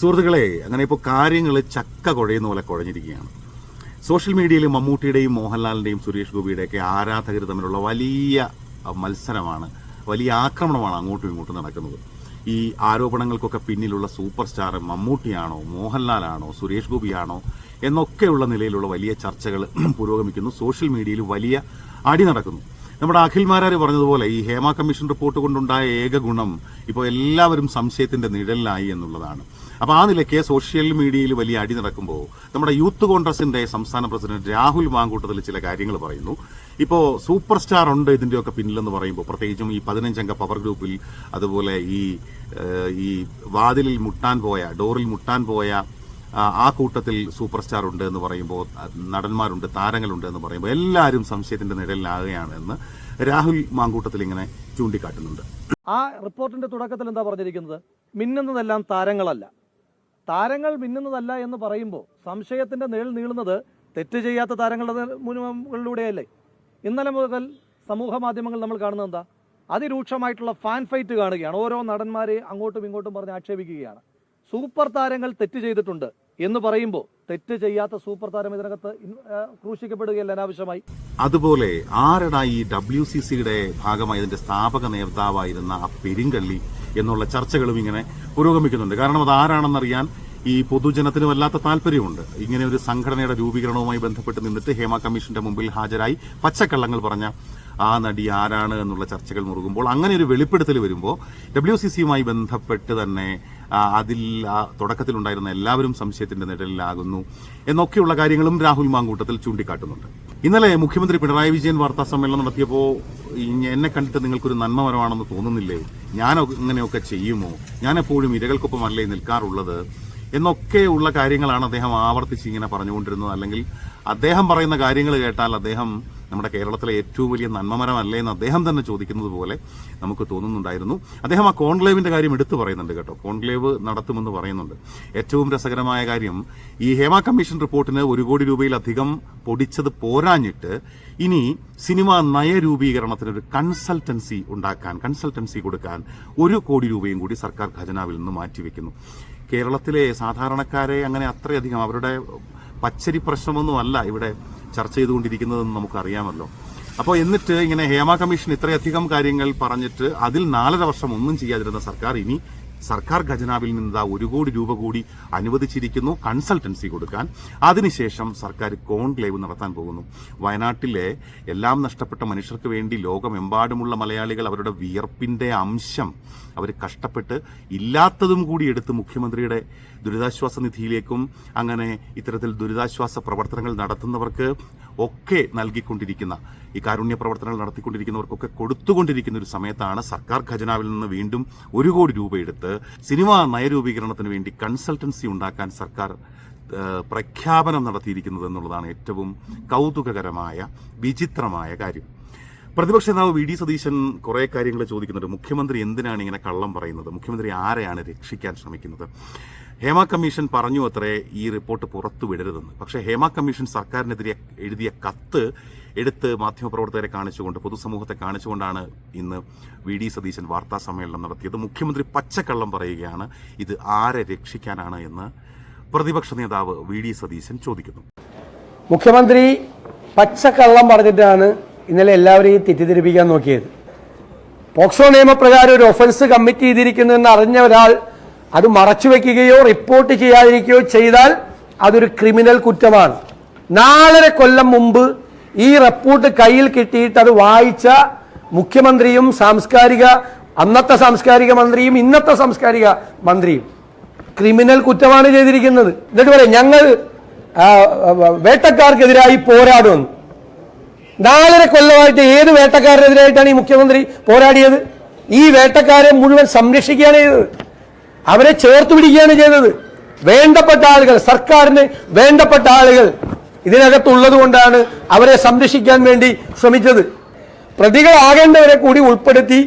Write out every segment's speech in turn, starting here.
സുഹൃത്തുക്കളെ അങ്ങനെ ഇപ്പോൾ കാര്യങ്ങൾ ചക്ക കുഴയുന്ന പോലെ കുഴഞ്ഞിരിക്കുകയാണ്. സോഷ്യൽ മീഡിയയിൽ മമ്മൂട്ടിയുടെയും മോഹൻലാലിന്റെയും സുരേഷ് ഗോപിയുടെയൊക്കെ ആരാധകർ തമ്മിലുള്ള വലിയ മത്സരമാണ് വലിയ ആക്രമണമാണ് അങ്ങോട്ടും ഇങ്ങോട്ടും നടക്കുന്നത്. ഈ ആരോപണങ്ങൾക്കൊക്കെ പിന്നിലുള്ള സൂപ്പർ സ്റ്റാർ മമ്മൂട്ടിയാണോ മോഹൻലാലാണോ സുരേഷ് ഗോപിയാണോ എന്നൊക്കെയുള്ള നിലയിലുള്ള വലിയ ചർച്ചകൾ പുരോഗമിക്കുന്നു. സോഷ്യൽ മീഡിയയിൽ വലിയ അടി നടക്കുന്നു. നമ്മുടെ അഖിൽമാരാർ പറഞ്ഞതുപോലെ ഈ ഹേമ കമ്മീഷൻ റിപ്പോർട്ട് കൊണ്ടുണ്ടായ ഏക ഗുണം ഇപ്പോൾ എല്ലാവരും സംശയത്തിന്റെ നിഴലിലായി എന്നുള്ളതാണ്. അപ്പോൾ ആ നിലയ്ക്ക് സോഷ്യൽ മീഡിയയിൽ വലിയ അടി നടക്കുമ്പോൾ നമ്മുടെ യൂത്ത് കോൺഗ്രസിന്റെ സംസ്ഥാന പ്രസിഡന്റ് രാഹുൽ മാങ്കൂട്ടത്തിൽ ചില കാര്യങ്ങൾ പറയുന്നു. ഇപ്പോൾ സൂപ്പർ സ്റ്റാർ ഉണ്ട് ഇതിന്റെയൊക്കെ പിന്നിലെന്ന് പറയുമ്പോൾ പ്രത്യേകിച്ചും ഈ പതിനഞ്ചംഗ പവർ ഗ്രൂപ്പിൽ അതുപോലെ ഈ ഈ വാതിലിൽ മുട്ടാൻ പോയ ഡോറിൽ മുട്ടാൻ പോയ ആ, കൂട്ടത്തിൽ സൂപ്പർ സ്റ്റാർ ഉണ്ട് എന്ന് പറയുമ്പോൾ നടന്മാരുണ്ട് താരങ്ങളുണ്ട് എന്ന് പറയുമ്പോൾ എല്ലാവരും സംശയത്തിന്റെ നിഴലിലാകുകയാണ് എന്ന് രാഹുൽ മാങ്കൂട്ടത്തിൽ ഇങ്ങനെ ചൂണ്ടിക്കാട്ടുന്നുണ്ട്. ആ റിപ്പോർട്ടിന്റെ തുടക്കത്തിൽ എന്താ പറഞ്ഞിരിക്കുന്നത്? മിന്നുന്നതെല്ലാം താരങ്ങളല്ല. താരങ്ങൾ മിന്നുന്നതല്ല എന്ന് പറയുമ്പോൾ സംശയത്തിന്റെ നിഴൽ നീളുന്നത് തെറ്റ് ചെയ്യാത്ത താരങ്ങളുടെ മുന്നിലൂടെയല്ലേ ഇന്നലെ മുതൽ സമൂഹ മാധ്യമങ്ങൾ നമ്മൾ കാണുന്നത് എന്താ? അതിരൂക്ഷമായിട്ടുള്ള ഫാൻ ഫൈറ്റ് കാണുകയാണ്. ഓരോ നടന്മാരെ അങ്ങോട്ടും ഇങ്ങോട്ടും പറഞ്ഞ് ആക്ഷേപിക്കുകയാണ്. സൂപ്പർ താരങ്ങൾ തെറ്റ് ചെയ്തിട്ടുണ്ട് എന്ന് പറയുമ്പോൾ തെറ്റ് ചെയ്യാത്ത സൂപ്പർ താരം ഇതിനകത്ത് ക്രൂശിക്കപ്പെടുകയല്ല അനാവശ്യമായി. അതുപോലെ ആരടാ ഈ ഡബ്ല്യു സി സിയുടെ ഭാഗമായി ഇതിന്റെ സ്ഥാപക നേതാവായിരുന്ന ആ പെരിങ്കള്ളി എന്നുള്ള ചർച്ചകളും ഇങ്ങനെ പുരോഗമിക്കുന്നുണ്ട്. കാരണം അത് ആരാണെന്നറിയാൻ ഈ പൊതുജനത്തിന് വല്ലാത്ത താല്പര്യമുണ്ട്. ഇങ്ങനെ ഒരു സംഘടനയുടെ രൂപീകരണവുമായി ബന്ധപ്പെട്ട് നിന്നിട്ട് ഹേമ കമ്മീഷന്റെ മുമ്പിൽ ഹാജരായി പച്ചക്കള്ളങ്ങൾ പറഞ്ഞ ആ നടി ആരാണ് എന്നുള്ള ചർച്ചകൾ മുറുകുമ്പോൾ അങ്ങനെ ഒരു വെളിപ്പെടുത്തൽ വരുമ്പോൾ ഡബ്ല്യു സി സിയുമായി ബന്ധപ്പെട്ട് തന്നെ അതിൽ ആ തുടക്കത്തിലുണ്ടായിരുന്ന എല്ലാവരും സംശയത്തിന്റെ നിഴലിലാകുന്നു എന്നൊക്കെയുള്ള കാര്യങ്ങളും രാഹുൽ മാങ്കൂട്ടത്തിൽ ചൂണ്ടിക്കാട്ടുന്നുണ്ട്. ഇന്നലെ മുഖ്യമന്ത്രി പിണറായി വിജയൻ വാർത്താ സമ്മേളനം നടത്തിയപ്പോൾ എന്നെ കണ്ടിട്ട് നിങ്ങൾക്കൊരു നന്മപരമാണെന്ന് തോന്നുന്നില്ലേ? ഞാൻ അങ്ങനെയൊക്കെ ചെയ്യുമോ? ഞാൻ എപ്പോഴും ഇരകൾക്കൊപ്പമല്ലേ നിൽക്കാറുള്ളത്? എന്നൊക്കെയുള്ള കാര്യങ്ങളാണ് അദ്ദേഹം ആവർത്തിച്ച് ഇങ്ങനെ പറഞ്ഞുകൊണ്ടിരുന്നത്. അല്ലെങ്കിൽ അദ്ദേഹം പറയുന്ന കാര്യങ്ങൾ കേട്ടാൽ അദ്ദേഹം നമ്മുടെ കേരളത്തിലെ ഏറ്റവും വലിയ നന്മമരമല്ലേ എന്ന് അദ്ദേഹം തന്നെ ചോദിക്കുന്നത് പോലെ നമുക്ക് തോന്നുന്നുണ്ടായിരുന്നു. അദ്ദേഹം ആ കോൺക്ലേവിന്റെ കാര്യം എടുത്തു പറയുന്നുണ്ട് കേട്ടോ. കോൺക്ലേവ് നടത്തുമെന്ന് പറയുന്നുണ്ട്. ഏറ്റവും രസകരമായ കാര്യം ഈ ഹേമ കമ്മീഷൻ റിപ്പോർട്ടിന് ഒരു കോടി രൂപയിലധികം പൊടിച്ചത് പോരാഞ്ഞിട്ട് ഇനി സിനിമ നയരൂപീകരണത്തിന് ഒരു കൺസൾട്ടൻസി ഉണ്ടാക്കാൻ കൺസൾട്ടൻസി കൊടുക്കാൻ ഒരു കോടി രൂപയും കൂടി സർക്കാർ ഖജനാവിൽ നിന്ന് മാറ്റിവെക്കുന്നു. കേരളത്തിലെ സാധാരണക്കാരെ അങ്ങനെ അത്രയധികം അവരുടെ പച്ചരി പ്രശ്നമൊന്നുമല്ല ഇവിടെ ചർച്ച ചെയ്തുകൊണ്ടിരിക്കുന്നതെന്ന് നമുക്കറിയാമല്ലോ. അപ്പോൾ എന്നിട്ട് ഇങ്ങനെ ഹേമ കമ്മീഷൻ ഇത്രയധികം കാര്യങ്ങൾ പറഞ്ഞിട്ട് അതിൽ നാലര വർഷം ഒന്നും ചെയ്യാതിരുന്ന സർക്കാർ ഇനി സർക്കാർ ഖജനാവിൽ നിന്ന് ഒരു കോടി രൂപ കൂടി അനുവദിച്ചിരിക്കുന്നു കൺസൾട്ടൻസി കൊടുക്കാൻ. അതിനുശേഷം സർക്കാർ കോൺക്ലേവ് നടത്താൻ പോകുന്നു. വയനാട്ടിലെ എല്ലാം നഷ്ടപ്പെട്ട മനുഷ്യർക്ക് വേണ്ടി ലോകമെമ്പാടുമുള്ള മലയാളികൾ അവരുടെ വിയർപ്പിന്റെ അംശം അവർ കഷ്ടപ്പെട്ട് ഇല്ലാത്തതും കൂടി എടുത്ത് മുഖ്യമന്ത്രിയുടെ ദുരിതാശ്വാസ നിധിയിലേക്കും അങ്ങനെ ഇത്തരത്തിൽ ദുരിതാശ്വാസ പ്രവർത്തനങ്ങൾ നടത്തുന്നവർക്ക് ഒക്കെ നൽകിക്കൊണ്ടിരിക്കുന്ന ഈ കാരുണ്യ പ്രവർത്തനങ്ങൾ നടത്തിക്കൊണ്ടിരിക്കുന്നവർക്കൊക്കെ കൊടുത്തുകൊണ്ടിരിക്കുന്ന ഒരു സമയത്താണ് സർക്കാർ ഖജനാവിൽ നിന്ന് വീണ്ടും ഒരു കോടി രൂപ എടുത്ത് സിനിമാ നയരൂപീകരണത്തിന് വേണ്ടി കൺസൾട്ടൻസി ഉണ്ടാക്കാൻ സർക്കാർ പ്രഖ്യാപനം നടത്തിയിരിക്കുന്നത് എന്നുള്ളതാണ് ഏറ്റവും കൗതുകകരമായ വിചിത്രമായ കാര്യം. പ്രതിപക്ഷ നേതാവ് വി ഡി സതീശൻ കുറെ കാര്യങ്ങൾ ചോദിക്കുന്നുണ്ട്. മുഖ്യമന്ത്രി എന്തിനാണ് ഇങ്ങനെ കള്ളം പറയുന്നത്? മുഖ്യമന്ത്രി ആരെയാണ് രക്ഷിക്കാൻ ശ്രമിക്കുന്നത്? ഹേമ കമ്മീഷൻ പറഞ്ഞു അത്രേ ഈ റിപ്പോർട്ട് പുറത്തു വിടരുതെന്ന്. പക്ഷേ ഹേമ കമ്മീഷൻ സർക്കാരിനെതിരെ എഴുതിയ കത്ത് എടുത്ത് മാധ്യമപ്രവർത്തകരെ കാണിച്ചുകൊണ്ട് പൊതുസമൂഹത്തെ കാണിച്ചുകൊണ്ടാണ് ഇന്ന് വി ഡി സതീശൻ വാർത്താ സമ്മേളനം നടത്തിയത്. മുഖ്യമന്ത്രി പച്ചക്കള്ളം പറയുകയാണ് ഇത് ആരെ രക്ഷിക്കാനാണ് എന്ന് പ്രതിപക്ഷ നേതാവ് വി ഡി സതീശൻ ചോദിക്കുന്നു. മുഖ്യമന്ത്രി പച്ചക്കള്ളം പറഞ്ഞിട്ടാണ് ഇന്നലെ എല്ലാവരെയും തെറ്റിദ്ധരിപ്പിക്കാൻ നോക്കിയത്. പോക്സോ നിയമപ്രകാരം ഒരു ഒഫൻസ് കമ്മിറ്റ് ചെയ്തിരിക്കുന്നുവെന്ന് അറിഞ്ഞ ഒരാൾ അത് മറച്ചുവെക്കുകയോ റിപ്പോർട്ട് ചെയ്യാതിരിക്കുകയോ ചെയ്താൽ അതൊരു ക്രിമിനൽ കുറ്റമാണ്. നാലര കൊല്ലം മുമ്പ് ഈ റിപ്പോർട്ട് കയ്യിൽ കിട്ടിയിട്ട് അത് വായിച്ച മുഖ്യമന്ത്രിയും സാംസ്കാരിക അന്നത്തെ സാംസ്കാരിക മന്ത്രിയും ഇന്നത്തെ സാംസ്കാരിക മന്ത്രിയും. ക്രിമിനൽ കുറ്റമാണ് ചെയ്തിരിക്കുന്നത്. എന്നിട്ട് പറയാം ഞങ്ങൾ വേട്ടക്കാർക്കെതിരായി പോരാടുമെന്ന് നാലര കൊല്ലമായിട്ട് ഏത് വേട്ടക്കാരനെതിരായിട്ടാണ് ഈ മുഖ്യമന്ത്രി പോരാടിയത്? ഈ വേട്ടക്കാരെ മുഴുവൻ സംരക്ഷിക്കുകയാണ് ചെയ്തത്. അവരെ ചേർത്ത് പിടിക്കുകയാണ് ചെയ്തത്. വേണ്ടപ്പെട്ട ആളുകൾ സർക്കാരിന് വേണ്ടപ്പെട്ട ആളുകൾ ഇതിനകത്തുള്ളത് കൊണ്ടാണ് അവരെ സംരക്ഷിക്കാൻ വേണ്ടി ശ്രമിച്ചത്. പ്രതികളാകേണ്ടവരെ കൂടി ഉൾപ്പെടുത്തി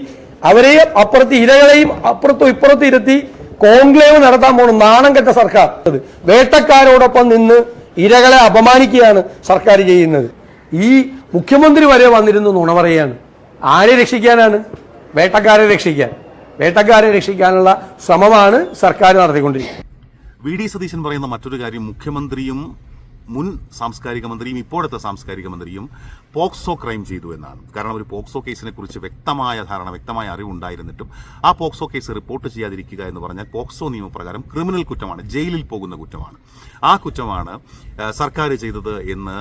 അവരെയും അപ്പുറത്ത് ഇരകളെയും അപ്പുറത്തും ഇപ്പുറത്തും ഇരുത്തി കോൺക്ലേവ് നടത്താൻ പോകണം നാണം കെട്ട സർക്കാർ. വേട്ടക്കാരോടൊപ്പം നിന്ന് ഇരകളെ അപമാനിക്കുകയാണ് സർക്കാർ ചെയ്യുന്നത്. ഈ മുഖ്യമന്ത്രി വരെ വന്നിരുന്നു നുണ പറയാണ് ആരെ രക്ഷിക്കാനാണ്? വേട്ടക്കാരെ രക്ഷിക്കാൻ. വേട്ടക്കാരെ രക്ഷിക്കാനുള്ള ശ്രമമാണ് സർക്കാർ നടത്തിക്കൊണ്ടിരിക്കുന്നത്. വി ഡി സതീശൻ പറയുന്ന മറ്റൊരു കാര്യം മുഖ്യമന്ത്രിയും മുൻ സാംസ്കാരിക മന്ത്രിയും ഇപ്പോഴത്തെ സാംസ്കാരിക മന്ത്രിയും പോക്സോ ക്രൈം ചെയ്തു എന്നാണ്. കാരണം ഒരു പോക്സോ കേസിനെ കുറിച്ച് വ്യക്തമായ ധാരണ വ്യക്തമായ അറിവുണ്ടായിരുന്നിട്ടും ആ പോക്സോ കേസ് റിപ്പോർട്ട് ചെയ്യാതിരിക്കുക എന്ന് പറഞ്ഞാൽ പോക്സോ നിയമപ്രകാരം ക്രിമിനൽ കുറ്റമാണ് ജയിലിൽ പോകുന്ന കുറ്റമാണ്. ആ കുറ്റമാണ് സർക്കാർ ചെയ്തത് എന്ന്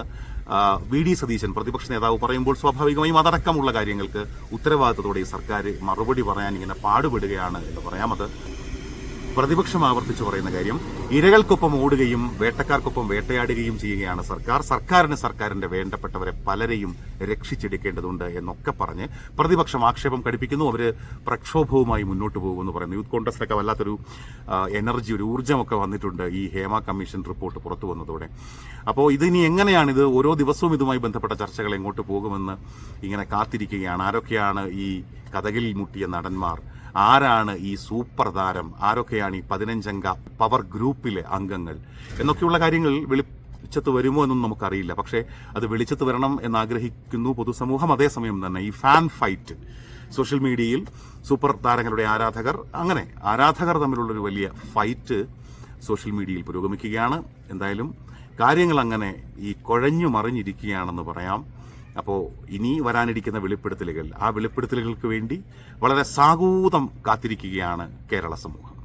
വി ഡി സതീശൻ പ്രതിപക്ഷ നേതാവ് പറയുമ്പോൾ സ്വാഭാവികമായും അതടക്കമുള്ള കാര്യങ്ങൾക്ക് ഉത്തരവാദിത്തത്തോടെ ഈ സർക്കാർ മറുപടി പറയാൻ ഇങ്ങനെ പാടുപെടുകയാണ് എന്ന് പറയാം. അത് പ്രതിപക്ഷം ആവർത്തിച്ചു പറയുന്ന കാര്യം ഇരകൾക്കൊപ്പം ഓടുകയും വേട്ടക്കാർക്കൊപ്പം വേട്ടയാടുകയും ചെയ്യുകയാണ് സർക്കാർ. സർക്കാരിന് സർക്കാരിന്റെ വേണ്ടപ്പെട്ടവരെ പലരെയും രക്ഷിച്ചെടുക്കേണ്ടതുണ്ട് എന്നൊക്കെ പറഞ്ഞ് പ്രതിപക്ഷം ആക്ഷേപം കടിപ്പിക്കുന്നു അവർ പ്രക്ഷോഭവുമായി മുന്നോട്ട് പോകുമെന്ന് പറയുന്നു. യൂത്ത് കോൺഗ്രസിനൊക്കെ വല്ലാത്തൊരു എനർജി ഒരു ഊർജമൊക്കെ വന്നിട്ടുണ്ട് ഈ ഹേമ കമ്മീഷൻ റിപ്പോർട്ട് പുറത്തു വന്നതോടെ. അപ്പോൾ ഇതിനി എങ്ങനെയാണിത്? ഓരോ ദിവസവും ഇതുമായി ബന്ധപ്പെട്ട ചർച്ചകൾ എങ്ങോട്ട് പോകുമെന്ന് ഇങ്ങനെ കാത്തിരിക്കുകയാണ്. ആരൊക്കെയാണ് ഈ കഥകളിൽ മുട്ടിയ നടന്മാർ? ആരാണ് ഈ സൂപ്പർ താരം ആരൊക്കെയാണ് ഈ പതിനഞ്ചംഗ പവർ ഗ്രൂപ്പിലെ അംഗങ്ങൾ? എന്നൊക്കെയുള്ള കാര്യങ്ങൾ വെളിച്ചത്ത് വരുമോ എന്നൊന്നും നമുക്കറിയില്ല. പക്ഷേ അത് വെളിച്ചത്ത് വരണം എന്നാഗ്രഹിക്കുന്നു പൊതുസമൂഹം. അതേസമയം തന്നെ ഈ ഫാൻ ഫൈറ്റ് സോഷ്യൽ മീഡിയയിൽ സൂപ്പർ താരങ്ങളുടെ ആരാധകർ അങ്ങനെ ആരാധകർ തമ്മിലുള്ളൊരു വലിയ ഫൈറ്റ് സോഷ്യൽ മീഡിയയിൽ പുരോഗമിക്കുകയാണ്. എന്തായാലും കാര്യങ്ങൾ അങ്ങനെ ഈ കുഴഞ്ഞു മറിഞ്ഞിരിക്കുകയാണെന്ന് പറയാം. അപ്പോൾ ഇനി വരാനിരിക്കുന്ന വെളിപ്പെടുത്തലുകൾ ആ വെളിപ്പെടുത്തലുകൾക്ക് വേണ്ടി വളരെ സാഗൂതം കാത്തിരിക്കുകയാണ് കേരള സമൂഹം.